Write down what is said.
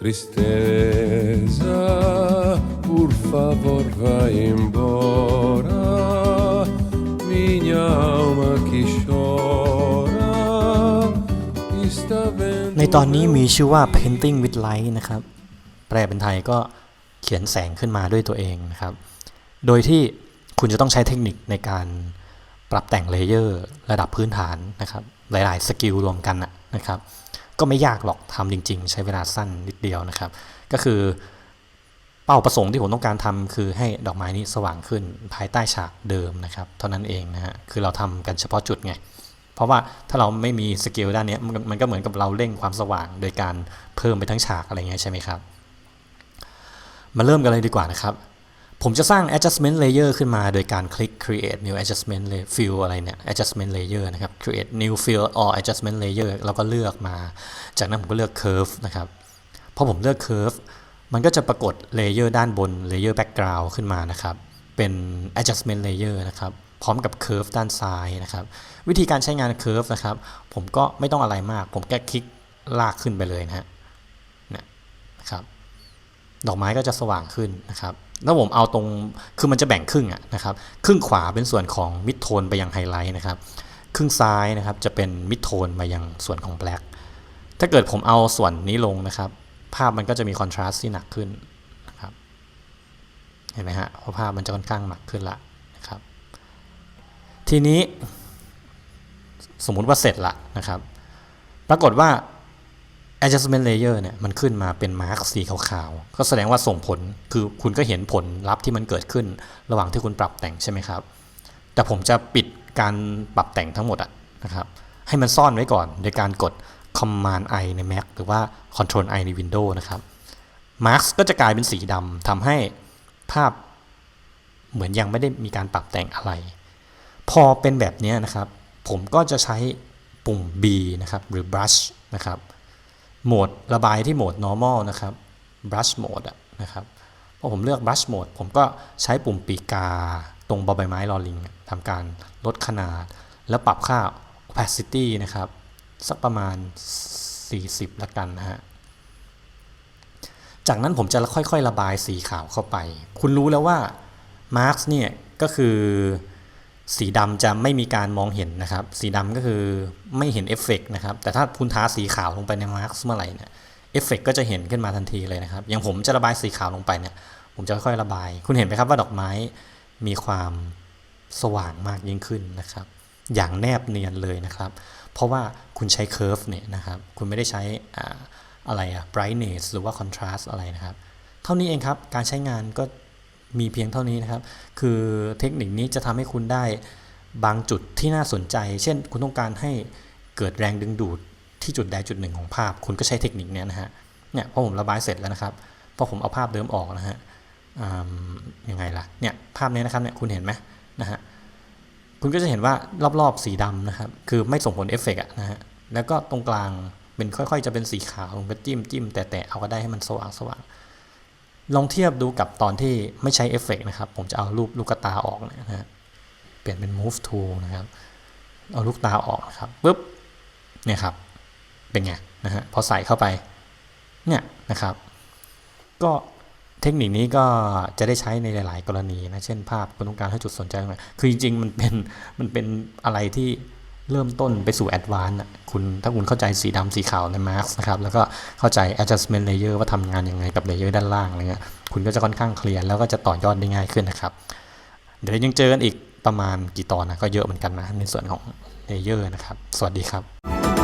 Tristeza, por favor, vai embora. Minha alma que chora está vendo. ในตอนนี้มีชื่อว่า painting with light นะครับ แปลเป็นไทยก็เขียนแสงขึ้นมาด้วยตัวเองนะครับ โดยที่คุณจะต้องใช้เทคนิคในการปรับแต่งเลเยอร์ระดับพื้นฐานนะครับ หลาย ๆ สกิลรวมกันนะนะครับ ก็ไม่ยากหรอกทำจริง ๆ ใช้เวลาสั้นนิดเดียวนะครับ ก็คือเป้าประสงค์ที่ผมต้องการทำคือให้ดอกไม้นี้สว่างขึ้นภายใต้ฉากเดิมนะครับ เท่านั้นเองนะฮะคือเราทำกันเฉพาะจุดไงเพราะว่าถ้าเราไม่มีสกิลด้านนี้มันก็เหมือนกับเราเร่งความสว่างโดยการเพิ่มไปทั้งฉากอะไรเงี้ยใช่ไหมครับมาเริ่มกันเลยดีกว่านะครับ ผมจะสร้าง adjustment layer ขึ้นมาโดยการคลิก create new adjustment fill อะไรเนี่ย adjustment layer นะครับ create new fill or adjustment layer แล้วก็เลือกมา จากนั้นผมก็เลือก curve นะครับพอผมเลือก curve มันก็จะปรากฏ layer ด้านบน layer background ขึ้นมานะครับ เป็น adjustment layer นะครับ พร้อมกับ curve ด้านซ้ายนะครับ วิธีการใช้งาน curve นะครับ ผมก็ไม่ต้องอะไรมาก ผมแค่คลิกลากขึ้นไปเลยนะฮะนะครับ ดอกไม้ก็จะสว่างขึ้นนะครับ แล้วผมเอาตรงคือมันจะแบ่งครึ่งอะนะครับครึ่งขวาเป็นส่วนของมิดโทนไปยังไฮไลท์นะครับครึ่งซ้ายนะครับจะเป็นมิดโทนมายังส่วนของแบล็กถ้าเกิดผมเอาส่วนนี้ลงนะครับ ภาพมันก็จะมีคอนทราสต์ที่หนักขึ้นนะครับเห็นไหมฮะเพราะภาพมันจะค่อนข้างหนักขึ้นละนะครับ ทีนี้สมมุติว่าเสร็จละนะครับ ปรากฏว่า adjustment layer เนี่ยมันขึ้นมาเป็นมาร์กสีขาวๆ ก็แสดงว่าส่งผลคือคุณก็เห็นผลลัพธ์ที่มันเกิดขึ้น ระหว่างที่คุณปรับแต่งใช่ไหมครับ แต่ผมจะปิดการปรับแต่งทั้งหมดอะนะครับ ให้มันซ่อนไว้ก่อน โดยการกด command i ใน Mac หรือว่า control i ใน Windows นะครับ mask ก็จะกลายเป็นสีดำทำให้ภาพเหมือนยังไม่ได้มีการปรับแต่งอะไร พอเป็นแบบนี้นะครับ ผมก็จะใช้ปุ่ม B นะครับหรือ brush นะครับ โหมดระบายที่โหมด normal นะครับ brush mode นะครับพอผมเลือก brush mode ผมก็ใช้ปุ่มปีกาตรงบอใบไม้ลอลิงทำการลดขนาด แล้วปรับค่า opacity นะครับ สักประมาณ 40 ละกันนะฮะจากนั้นผมจะค่อยๆ ระบายสีขาวเข้าไป คุณรู้แล้วว่า marks เนี่ยก็คือ สีดำจะไม่มีการมองเห็นนะครับ สีดำก็คือไม่เห็นเอฟเฟกต์นะครับ แต่ถ้าคุณทาสีขาวลงไปใน marks เมื่อไหร่เนี่ยเอฟเฟกต์ก็จะเห็นขึ้นมาทันทีเลยนะครับ อย่างผมจะระบายสีขาวลงไปเนี่ย ผมจะค่อยๆระบาย คุณเห็นไหมครับว่าดอกไม้มีความสว่างมากยิ่งขึ้นนะครับ อย่างแนบเนียนเลยนะครับ เพราะว่าคุณใช้ curve เนี่ยนะครับ คุณไม่ได้ใช้อ่าอะไรอะ brightness หรือว่า contrast อะไรนะครับ เท่านี้เองครับ การใช้งานก็ มีเพียงเท่านี้นะครับ คือเทคนิคนี้จะทำให้คุณได้บางจุดที่น่าสนใจ เช่น คุณต้องการให้เกิดแรงดึงดูดที่จุดใดจุดหนึ่งของภาพ คุณก็ใช้เทคนิคนี้นะฮะ เนี่ยพอผมระบายเสร็จแล้วนะครับ พอผมเอาภาพเดิมออกนะฮะยังไงล่ะ เนี่ยภาพนี้นะครับเนี่ยคุณเห็นไหมนะฮะ คุณก็จะเห็นว่ารอบๆสีดำนะครับ คือไม่ส่งผลเอฟเฟกต์อะนะฮะ แล้วก็ตรงกลางเป็นค่อยๆ จะเป็นสีขาวลงไปจิ้มจิ้มแต่แต่เอาก็ได้ให้มันสว่างสว่าง ลองเทียบดูกับตอนที่ไม่ใช้เอฟเฟกต์นะครับ ผมจะเอารูปลูกตาออกนะฮะเปลี่ยนเป็น move tool นะครับ เอาลูกตาออกนะครับปุ๊บเนี่ยครับ เป็นไงนะฮะพอใส่เข้าไปเนี่ยนะครับ ก็เทคนิคนี้ก็จะได้ใช้ในหลาย ๆ กรณีนะ เช่นภาพคุณต้องการให้จุดสนใจตรงไหนคือจริง ๆ มันเป็นมันเป็นอะไรที่ เริ่มต้นไปสู่แอดวานซ์คุณถ้าคุณเข้าใจสีดำสีขาวในมาร์กนะครับแล้วก็เข้าใจ adjustment layer ว่าทำงานยังไงกับ layer ด้านล่างอะไรเงี้ยคุณก็จะค่อนข้างเคลียร์แล้วก็จะต่อยอดได้ง่ายขึ้นนะครับ เดี๋ยวยังเจอกันอีกประมาณกี่ตอนนะก็เยอะเหมือนกันนะในส่วนของเลเยอร์นะครับ สวัสดีครับ